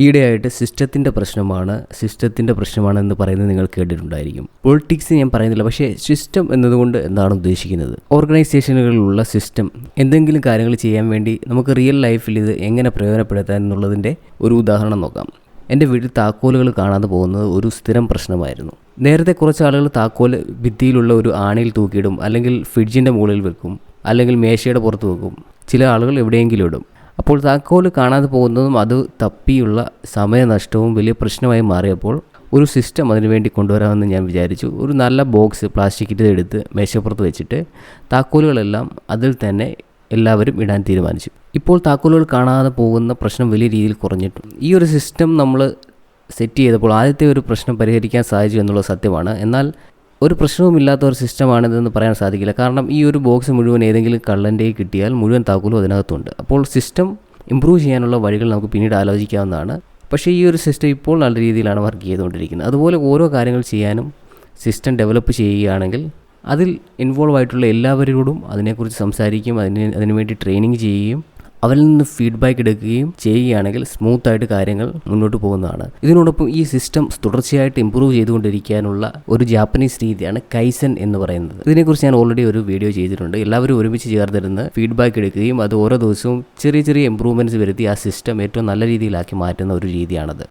ഈയിടെയായിട്ട് സിസ്റ്റത്തിന്റെ പ്രശ്നമാണ് സിസ്റ്റത്തിന്റെ പ്രശ്നമാണ് എന്ന് പറയുന്നത് നിങ്ങൾ കേട്ടിട്ടുണ്ടായിരിക്കും. പൊളിറ്റിക്സ് ഞാൻ പറയുന്നില്ല പക്ഷേ സിസ്റ്റം എന്നതുകൊണ്ട് എന്താണ് ഉദ്ദേശിക്കുന്നത്? ഓർഗനൈസേഷനുകളിലുള്ള സിസ്റ്റം എന്തെങ്കിലും കാര്യങ്ങൾ ചെയ്യാൻ വേണ്ടി നമുക്ക് റിയൽ ലൈഫിൽ ഇത് എങ്ങനെ പ്രയോജനപ്പെടുത്താൻ എന്നുള്ളതിന്റെ ഒരു ഉദാഹരണം നോക്കാം. എന്റെ വീട്ടിൽ താക്കോലുകൾ കാണാതെ പോകുന്നത് ഒരു സ്ഥിരം പ്രശ്നമായിരുന്നു. നേരത്തെ കുറച്ച് ആളുകൾ താക്കോൽ ഭിത്തിയിലുള്ള ഒരു ആണിയിൽ തൂക്കിയിടും അല്ലെങ്കിൽ ഫ്രിഡ്ജിന്റെ മുകളിൽ വെക്കും അല്ലെങ്കിൽ മേശയുടെ പുറത്ത് വെക്കും. ചില ആളുകൾ എവിടെയെങ്കിലും ഇടും. അപ്പോൾ താക്കോൽ കാണാതെ പോകുന്നതും അത് തപ്പിയുള്ള സമയനഷ്ടവും വലിയ പ്രശ്നമായി മാറിയപ്പോൾ ഒരു സിസ്റ്റം അതിനുവേണ്ടി കൊണ്ടുവരാമെന്ന് ഞാൻ വിചാരിച്ചു. ഒരു നല്ല ബോക്സ് പ്ലാസ്റ്റിക്കിന്റെ എടുത്ത് മേശപ്പുറത്ത് വെച്ചിട്ട് താക്കോലുകളെല്ലാം അതിൽ തന്നെ എല്ലാവരും ഇടാൻ തീരുമാനിച്ചു. ഇപ്പോൾ താക്കോലുകൾ കാണാതെ പോകുന്ന പ്രശ്നം വലിയ രീതിയിൽ കുറഞ്ഞിട്ടുണ്ട്. ഈ ഒരു സിസ്റ്റം നമ്മൾ സെറ്റ് ചെയ്തപ്പോൾ ആദ്യത്തെ ഒരു പ്രശ്നം പരിഹരിക്കാൻ സാധിച്ചു എന്നുള്ളത് സത്യമാണ്. എന്നാൽ ഒരു പ്രശ്നവുമില്ലാത്ത ഒരു സിസ്റ്റമാണിതെന്ന് പറയാൻ സാധിക്കില്ല. കാരണം ഈ ഒരു ബോക്സ് മുഴുവൻ ഏതെങ്കിലും കള്ളന്റെ കിട്ടിയാൽ മുഴുവൻ താക്കോലും അതിനകത്തുണ്ട്. അപ്പോൾ സിസ്റ്റം ഇമ്പ്രൂവ് ചെയ്യാനുള്ള വഴികൾ നമുക്ക് പിന്നീട് ആലോചിക്കാവുന്നതാണ്. പക്ഷേ ഈ ഒരു സിസ്റ്റം ഇപ്പോൾ നല്ല രീതിയിലാണ് വർക്ക് ചെയ്തുകൊണ്ടിരിക്കുന്നത്. അതുപോലെ ഓരോ കാര്യങ്ങൾ ചെയ്യാനും സിസ്റ്റം ഡെവലപ്പ് ചെയ്യുകയാണെങ്കിൽ അതിൽ ഇൻവോൾവ് ആയിട്ടുള്ള എല്ലാവരോടും അതിനെക്കുറിച്ച് സംസാരിക്കുകയും അതിന് അതിനുവേണ്ടി ട്രെയിനിങ് ചെയ്യുകയും അവരിൽ നിന്ന് ഫീഡ്ബാക്ക് എടുക്കുകയും ചെയ്യുകയാണെങ്കിൽ സ്മൂത്തായിട്ട് കാര്യങ്ങൾ മുന്നോട്ട് പോകുന്നതാണ്. ഇതിനോടൊപ്പം ഈ സിസ്റ്റം തുടർച്ചയായിട്ട് ഇമ്പ്രൂവ് ചെയ്തുകൊണ്ടിരിക്കാനുള്ള ഒരു ജാപ്പനീസ് രീതിയാണ് കൈസൻ എന്ന് പറയുന്നത്. ഇതിനെക്കുറിച്ച് ഞാൻ ഓൾറെഡി ഒരു വീഡിയോ ചെയ്തിട്ടുണ്ട്. എല്ലാവരും ഒരുമിച്ച് ചേർന്നിരുന്ന് ഫീഡ്ബാക്ക് എടുക്കുകയും അത് ഓരോ ദിവസവും ചെറിയ ചെറിയ ഇമ്പ്രൂവ്മെന്റ്സ് വരുത്തി ആ സിസ്റ്റം ഏറ്റവും നല്ല രീതിയിലാക്കി മാറ്റുന്ന ഒരു രീതിയാണത്.